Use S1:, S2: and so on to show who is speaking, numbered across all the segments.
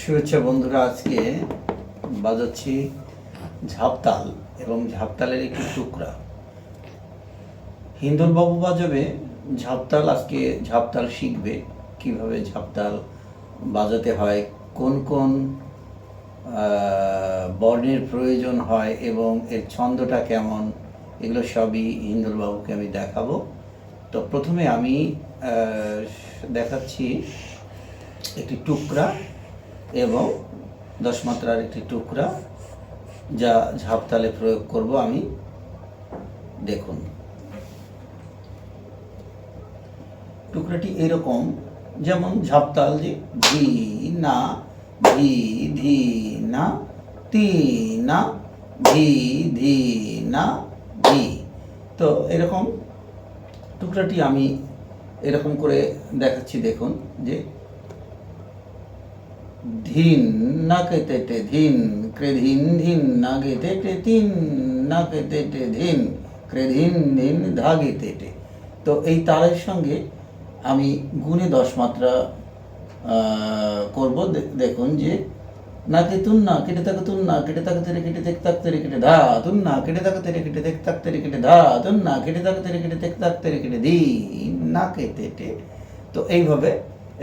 S1: শুভেচ্ছা বন্ধুরা আজকে বাজাচ্ছি ঝাপতাল এবং ঝাপতালের একটি টুকরা হিন্দুলবাবু বাজাবে ঝাপতাল আজকে ঝাপতাল শিখবে কিভাবে ঝাপতাল বাজাতে হয় কোন কোন বর্ণের প্রয়োজন হয় এবং এর ছন্দটা কেমন এগুলো সবই হিন্দুলবাবুকে আমি দেখাবো তো প্রথমে আমি দেখাচ্ছি একটি টুকরা এবং দশ মাত্রার একটি টুকরা যা ঝাপতালে প্রয়োগ করব আমি দেখুন টুকরাটি এরকম যেমন ঝাপতাল যে ধি না ধি ধি না তি না ধি ধি না ধি তো এরকম টুকরাটি আমি এরকম করে দেখাচ্ছি দেখুন যে ধিন না কেতে টে ধিন ক্রেধিন ধিন না গেতে টে তিন না কেতে টে ধিন ক্রেধিন ধিন ধা গেতে টে তো এই তারের সঙ্গে আমি গুণে দশ মাত্রা করব দেখুন যে না কে তুন না কেটে থাকে তুন না কেটে তাকে তেরে কেটে দেখ থাকতে রে কেটে ধা তুন না কেটে থাকতে তেরে কেটে দেখ থাকতে রে কেটে ধা তুন না কেটে তাকে তেরে কেটে দেখ থাকতে তেরে কেটে দি না কেটে তো এইভাবে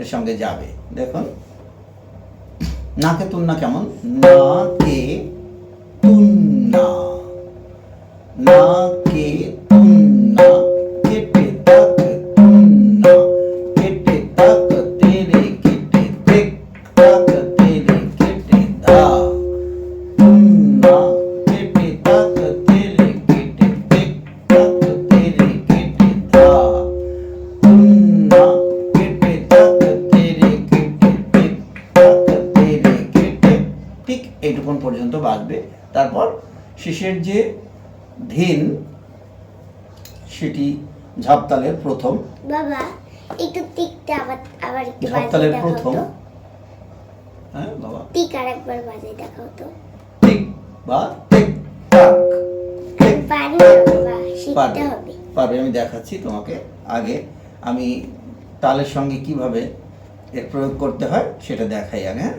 S1: এর সঙ্গে যাবে দেখুন নাকে তুন্না কেমন নাকে তুন্না নাকে যে ভিন সেটি ঝাপতালের প্রথম
S2: বাবা একটু টিকটা আবার আবার একটু ঝাপতালের প্রথম
S1: হ্যাঁ বাবা টিক
S2: আরেকবার বাজাই দেখাও তো
S1: টিক বা টিক
S2: টাক পারবে
S1: পারবে আমি দেখাচ্ছি তোমাকে আগে আমি তালের সঙ্গে কিভাবে এর প্রয়োগ করতে হয় সেটা দেখাই আগে হ্যাঁ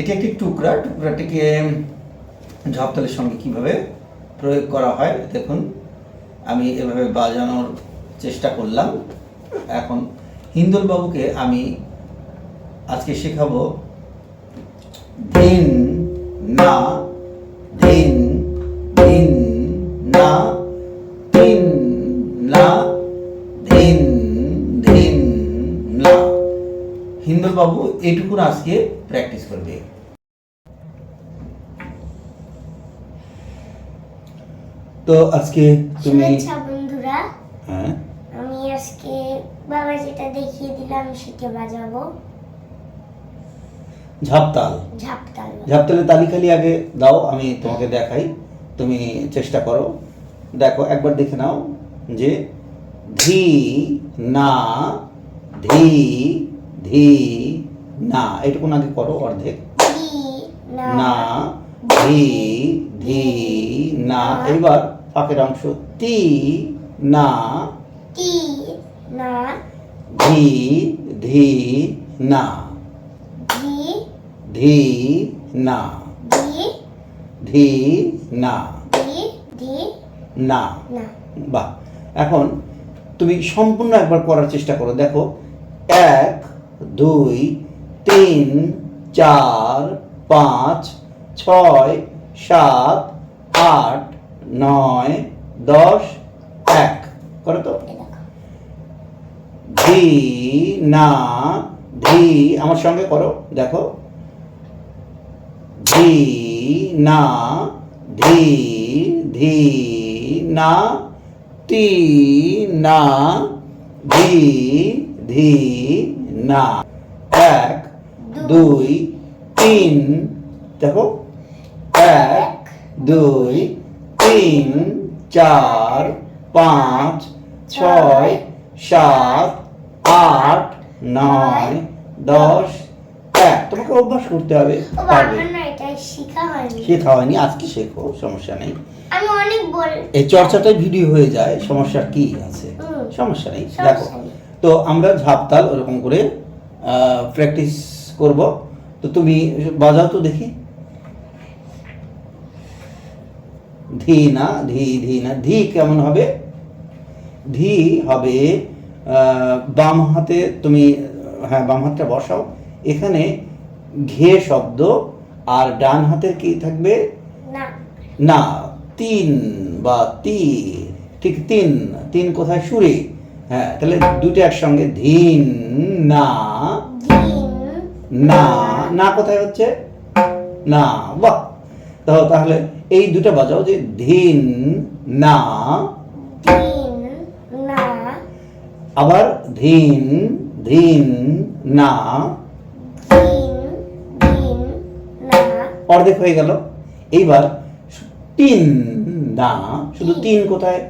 S1: এটি একটি টুকরা টুকরাটিকে ঝাপতালের সঙ্গে কিভাবে প্রয়োগ করা হয় দেখুন আমি এভাবে বাজানোর চেষ্টা করলাম এখন হিন্দুলবাবুকে আমি আজকে শেখাবো দিন না দিন দিন না বাবু এটুকুন আজকে প্র্যাকটিস করবে তো আজকে তুমি আচ্ছা বন্ধুরা হ্যাঁ
S2: আমি আজকে বাবা যেটা দেখিয়ে দিলাম সেটা বাজাবো ঝাপতাল ঝাপতাল
S1: ঝাপতালের তালিকালি আগে দাও আমি তোমাকে দেখাই তুমি চেষ্টা করো দেখো একবার দেখে নাও যে ধি না ধি ধি না এটুকু আগে করো অর্ধেক না ধি ধি না এবার ফাঁকের অংশ তি না ধি ধি না ধি না ধি না না বা এখন তুমি সম্পূর্ণ একবার করার চেষ্টা করো দেখো এক দুই তিন চার পাঁচ ছয় সাত আট নয় দশ এক করে তো ধি না ধি আমার সঙ্গে করো দেখো ধি না ধি ধি না তি না ধি ধি না দুই তিন দেখো এক দুই তিন চার পাঁচ ছয় সাত আট নয় দশ এক তোমাকে অভ্যাস করতে হবে পারবে শেখা হয়নি আজকে শেখো সমস্যা নেই আমি অনেক এই চর্চাটাই ভিডিও হয়ে যায় সমস্যা কি আছে সমস্যা নেই দেখো তো আমরা ঝাপতাল ওরকম করে প্র্যাকটিস করব তো তুমি বাজাও তো দেখি ধি না ধি ধি না ধি কেমন হবে ধি হবে বাম হাতে তুমি হ্যাঁ বাম হাতটা বসাও এখানে ঘে শব্দ আর ডান হাতের কি থাকবে না তিন বা তি ঠিক তিন তিন কোথায় সুরে হ্যাঁ তাহলে দুটো একসঙ্গে ধিন না না না কোথায় হচ্ছে না বাহ তাহলে এই দুটো বাজাও যে ধিন না আবার ধিন ধিন না অর্ধেক হয়ে গেল এইবার তিন না শুধু তিন কোথায়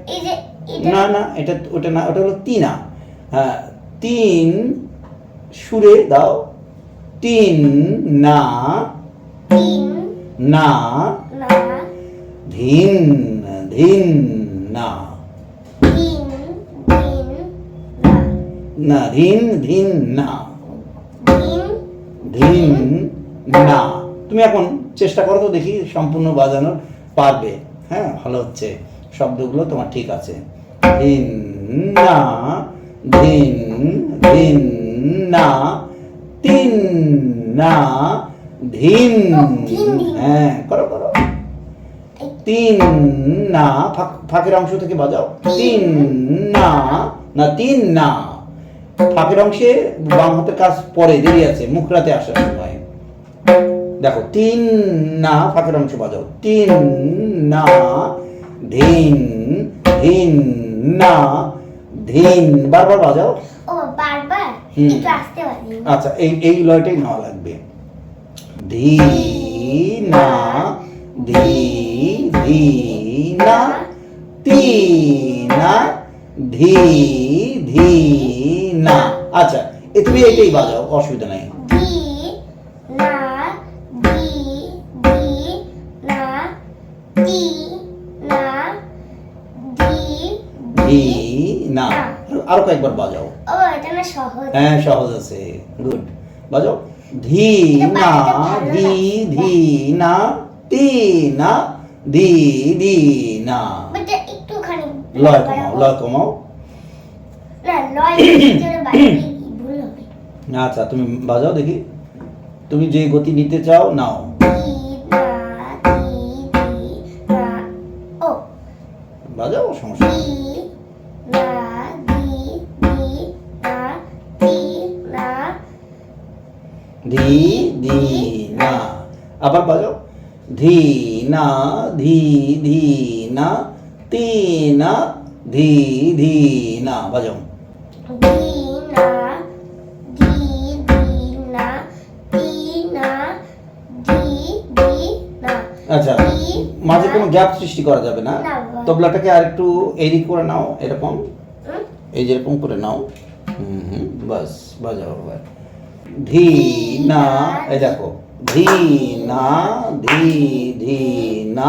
S1: না না এটা ওটা না ওটা হলো তিনা হ্যাঁ তিন সুরে দাও তিন না না ধিন ধিন না না ধিন ধিন না ধিন না তুমি এখন চেষ্টা করো তো দেখি সম্পূর্ণ বাজানো পারবে হ্যাঁ ভালো হচ্ছে শব্দগুলো তোমার ঠিক আছে ধিন না ধিন ধিন না তিন না ধিন হ্যাঁ করো করো তিন না ফাঁকের অংশ থেকে বাজাও তিন না না তিন না ফাঁকের অংশে বাম হাতের কাজ পরে দেরি আছে মুখরাতে আসার সময় দেখো তিন না ফাঁকের অংশ বাজাও তিন না ধিন ধিন না ধিন বারবার বাজাও আচ্ছা এই এই লয়টাই নেওয়া লাগবে ধি না ধি ধি না তি না ধি ধি না আচ্ছা এ তুমি এটাই বাজাও অসুবিধা নাই আরো কয়েকবার বাজাও হ্যাঁ সহজ আছে গুড বাজাও ধি না ধি ধি না তি না ধি ধি না
S2: লয় কমাও লয়
S1: কমাও আচ্ছা তুমি বাজাও দেখি তুমি যে গতি নিতে চাও নাও বাজাও সমস্যা আবার বাজাও ধি না ধি ধি না তি না ধি ধি না বাজাও আচ্ছা মাঝে কোনো গ্যাপ সৃষ্টি করা যাবে না তবলাটাকে আর একটু এদিক করে নাও এরকম এই যেরকম করে নাও হুম হুম বাস বাজাও এবার ধি না এ দেখো ধীনা না ধি ধি না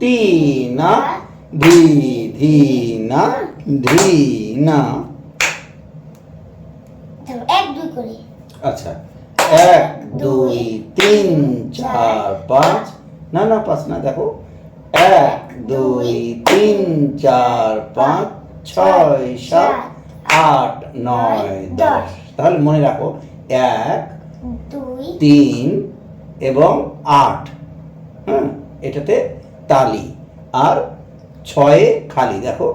S1: তি না ধি ধীনা না আচ্ছা এক দুই তিন চার পাঁচ না না পাঁচ না দেখো এক দুই তিন চার পাঁচ ছয় সাত আট নয় দশ তাহলে মনে রাখো এক দুই তিন এবং আট হ্যাঁ এটাতে তালি আর ছয়ে খালি দেখো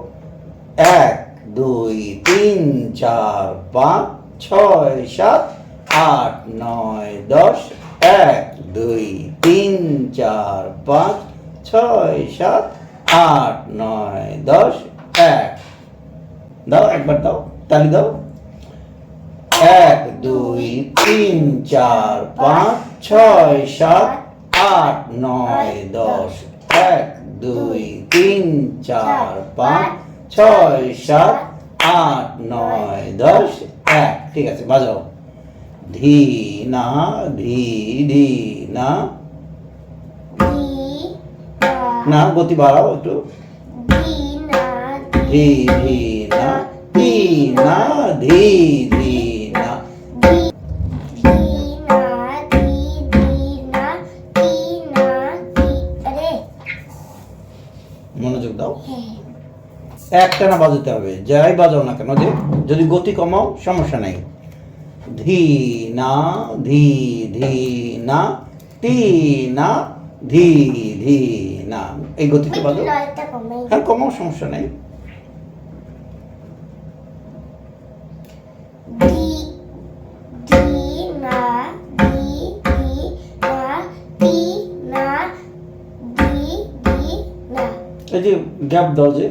S1: এক দুই তিন চার পাঁচ ছয় সাত আট নয় দশ এক দুই তিন চার পাঁচ ছয় সাত আট নয় দশ এক দাও একবার দাও তালি দাও এক দুই তিন চার পাঁচ ছয় সাত আট নয় দশ এক দুই তিন চার পাঁচ ছয় সাত আট নয় দশ এক ঠিক আছে বাজাও ধি না ধি ধি না না গতি বাড়াও একটু ধি ধি না ধি না ধি দাও একটানা বাজাতে হবে যাই বাজাও না কেন যে যদি গতি কমাও সমস্যা নাই ধি না ধি ধি না টি না ধি ধি না এই গতিতে আচ্ছা, বাজাও হ্যাঁ কমাও সমস্যা নেই সেই যে গ্যাপ দাও যে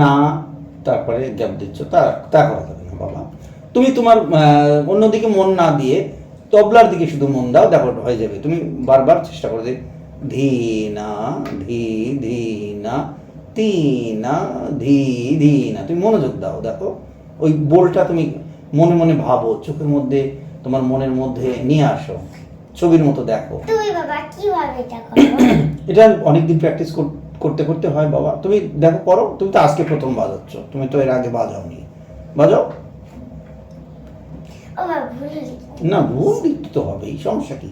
S1: না তারপরে গ্যাপ দিচ্ছ তা তা করা যাবে না বাবা তুমি তোমার অন্যদিকে মন না দিয়ে তবলার দিকে শুধু মন দাও দেখো হয়ে যাবে তুমি বারবার চেষ্টা করো যে ধী না ধী ধী না তি না ধী ধী না তুমি মনোযোগ দাও দেখো ওই বোলটা তুমি মনে মনে ভাবো চোখের মধ্যে তোমার মনের মধ্যে নিয়ে আসো ছবির মতো দেখো এটা এটা অনেকদিন প্র্যাকটিস করতে করতে করতে হয় বাবা তুমি দেখো করো তুমি তো আজকে প্রথম বাজাচ্ছ তুমি তো এর আগে বাজাওনি বাজাও না ভুল দিতে তো হবেই সমস্যা কি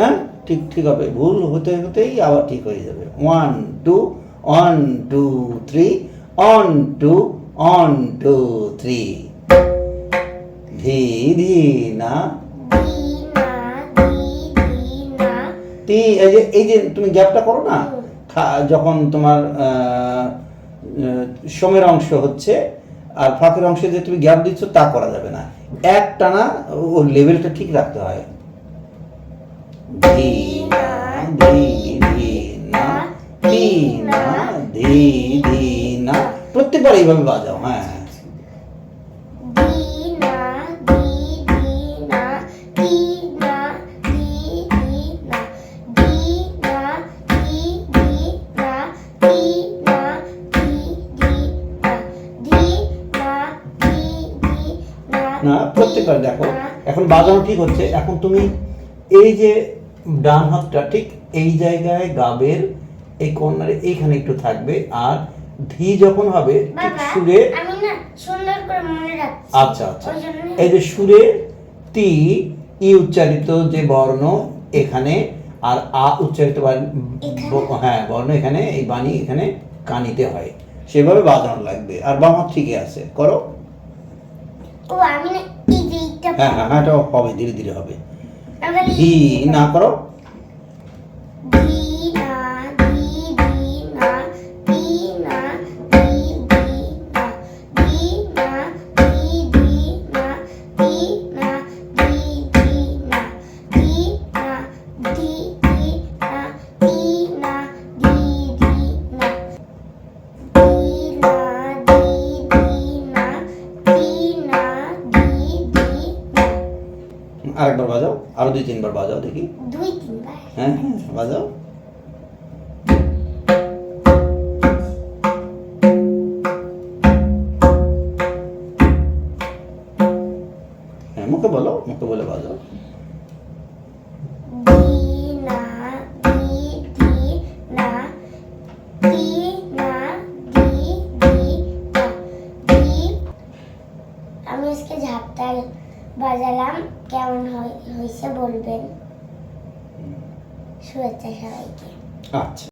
S1: হ্যাঁ ঠিক ঠিক হবে ভুল হতে হতেই আবার ঠিক হয়ে যাবে one two one two three one two one two three ধি ধি না এই যে এই যে তুমি গ্যাপটা করো না যখন তোমার সোমের অংশ হচ্ছে আর ফাঁকের অংশে যে তুমি গ্যাপ দিচ্ছ তা করা যাবে না এক টানা ও লেভেলটা ঠিক রাখতে হয় প্রত্যেকবার এইভাবে বাজাও হ্যাঁ হচ্ছে তাহলে দেখো এখন বাজানো ঠিক হচ্ছে এখন তুমি এই যে ডান হাতটা ঠিক এই জায়গায় গাবের এই কর্নারে এইখানে একটু থাকবে আর ধি যখন হবে ঠিক সুরে আচ্ছা আচ্ছা এই যে সুরে তি ই উচ্চারিত যে বর্ণ এখানে আর আ উচ্চারিত হ্যাঁ বর্ণ এখানে এই বাণী এখানে কানিতে হয় সেভাবে বাজানো লাগবে আর বাম হাত ঠিকই আছে করো
S2: ও আমি হ্যাঁ
S1: হ্যাঁ, হ্যাঁ এটা হবে ধীরে ধীরে হবে ভি না করো बजाओ हाँ मुके बोलो मुके बोले बजाओ
S2: শুভেচ্ছা সবাইকে
S1: আচ্ছা